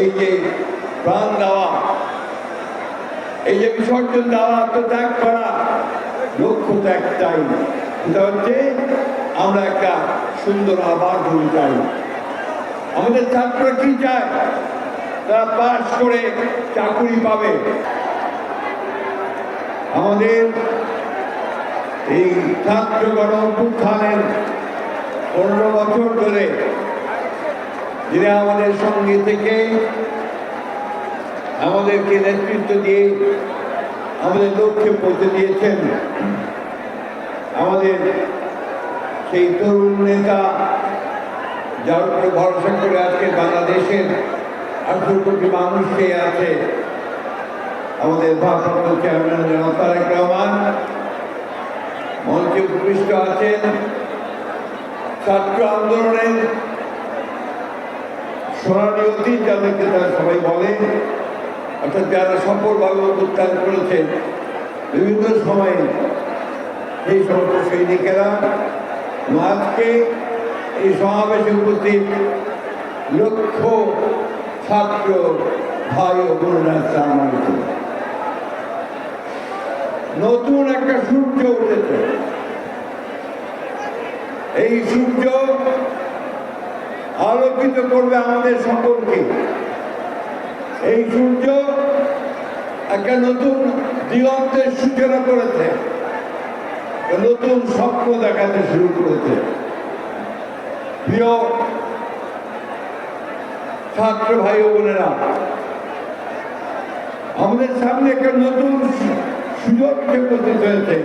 এই যে প্রাণ দেওয়া, এই যে বিসর্জন দেওয়া, আত্মত্যাগ করা, লক্ষ্য তো একটাই সেটা হচ্ছে আমরা একটা সুন্দর আবার ভূমি চাই আমাদের ছাত্ররা কি চায়? তারা পাশ করে চাকুরি পাবে। আমাদের এই ছাত্র গণ অভ্যুত্থানের পনেরো বছর ধরে যিনি আমাদের সঙ্গে থেকে আমাদেরকে নেতৃত্ব দিয়ে আমাদের লক্ষ্যে পৌঁছে দিয়েছেন, আমাদের সেই তরুণ নেতা যার উপরে ভরসা করে আজকে বাংলাদেশের আঠারো কোটি মানুষ খেয়ে আছে, আমাদের ভারপ্রাপ্ত চেয়ারম্যান জনাব তারেক রহমান। মঞ্চে উপবিষ্ট আছেন ছাত্র আন্দোলনের সোনালী অতীত যাদেরকে তারা সবাই বলে, অর্থাৎ যারা সফলভাবে উত্থান করেছেন, বিভিন্ন সময়ে এই সমস্ত সৈনিকেরা আজকে এই সমাবেশে উপস্থিত লক্ষ ছাত্র ভাই ও বোনেরা নতুন একটা সূর্য উঠেছে। এই সূর্য আলোকিত করবে আমাদের সকলকে এই সূর্য একটা নতুন দিগন্তের সূচনা করেছে। নতুন স্বপ্ন দেখাতে শুরু করেছে। প্রিয় ছাত্র ভাই বোনেরা, আমাদের সামনে একটা নতুন সু- সুযোগ এসে উপস্থিত হয়েছে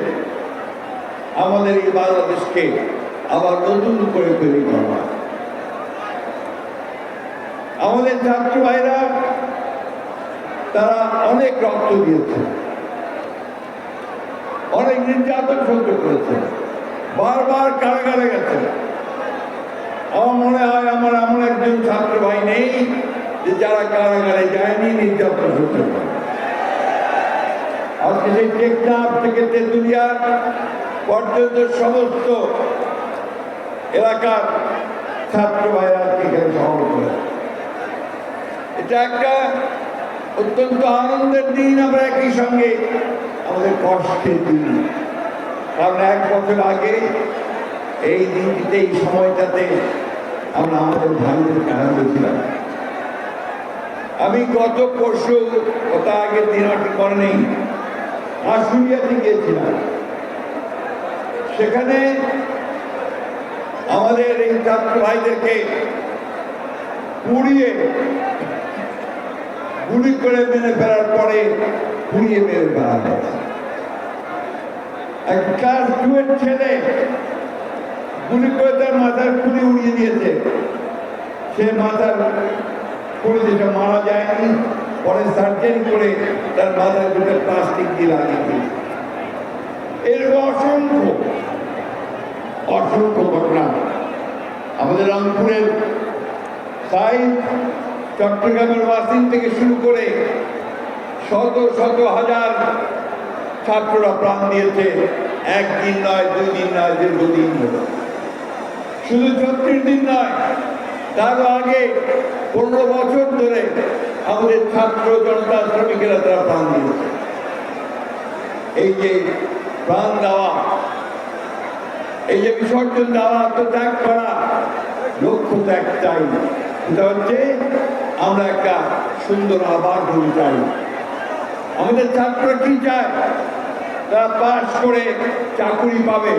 আমাদের এই বাংলাদেশকে আবার নতুন করে তৈরি করা আমাদের ছাত্র ভাইরা। তারা অনেক রক্ত দিয়েছে। অনেক নির্যাতন সহ্য করেছে। বারবার কারাগারে গেছে। আমার মনে হয় আমার এমন একজন ছাত্র ভাই নেই যে যারা কারাগারে যায়নি, নির্যাতন সহ্য করে। আজকে সেই টেকনাফ থেকে তেঁতুলিয়া পর্যন্ত সমস্ত এলাকার ছাত্র ভাইরা আজকে এখানে সমাবেশ এটা একটা অত্যন্ত আনন্দের দিন আমরা একই সঙ্গে আমাদের কষ্টের দিন। কারণ এক বছর আগে এই দিনটিতে, এই সময়টাতে আমরা আমাদের ভাইদেরকে হারিয়েছিলাম আমি গত পরশু ওটা আগের দিন আর ঠিক মনে নেই আশুলিয়াতে গিয়েছিলাম। সেখানে আমাদের এই ছাত্র ভাইদেরকে পুড়িয়ে গুলি করে মেরে ফেলার পরে পুড়িয়ে মেরে ফেলা হয়েছে এক ক্লাস টু এর ছেলে গুলি করে তার মাথার খুলি উড়িয়ে দিয়েছে। সে মাথার খুলি যেটা মারা যায়নি, পরে সার্জারি করে তার মাথার দুটো প্লাস্টিক দিয়ে লাগিয়ে দিয়েছে। এরকম অসংখ্য অসংখ্য ঘটনা। আমাদের রংপুরের তাই চট্টগ্রামের ওয়াসিম থেকে শুরু করে শত শত হাজার ছাত্ররা প্রাণ দিয়েছে। একদিন নয় দুই দিন নয়, দীর্ঘদিন শুধু ছত্রিশ দিন নয়, তার আগে পনেরো বছর ধরে আমাদের ছাত্র জনতা, শ্রমিকেরা তারা প্রাণ দিয়েছে। এই যে প্রাণ দেওয়া, এই যে বিসর্জন দেওয়া, আত্মত্যাগ করা, লক্ষ্য তো একটাই সেটা হচ্ছে আমরা একটা সুন্দর আবার ভূমি চাই আমাদের ছাত্ররা কি চায় তারা পাশ করে চাকুরি পাবে।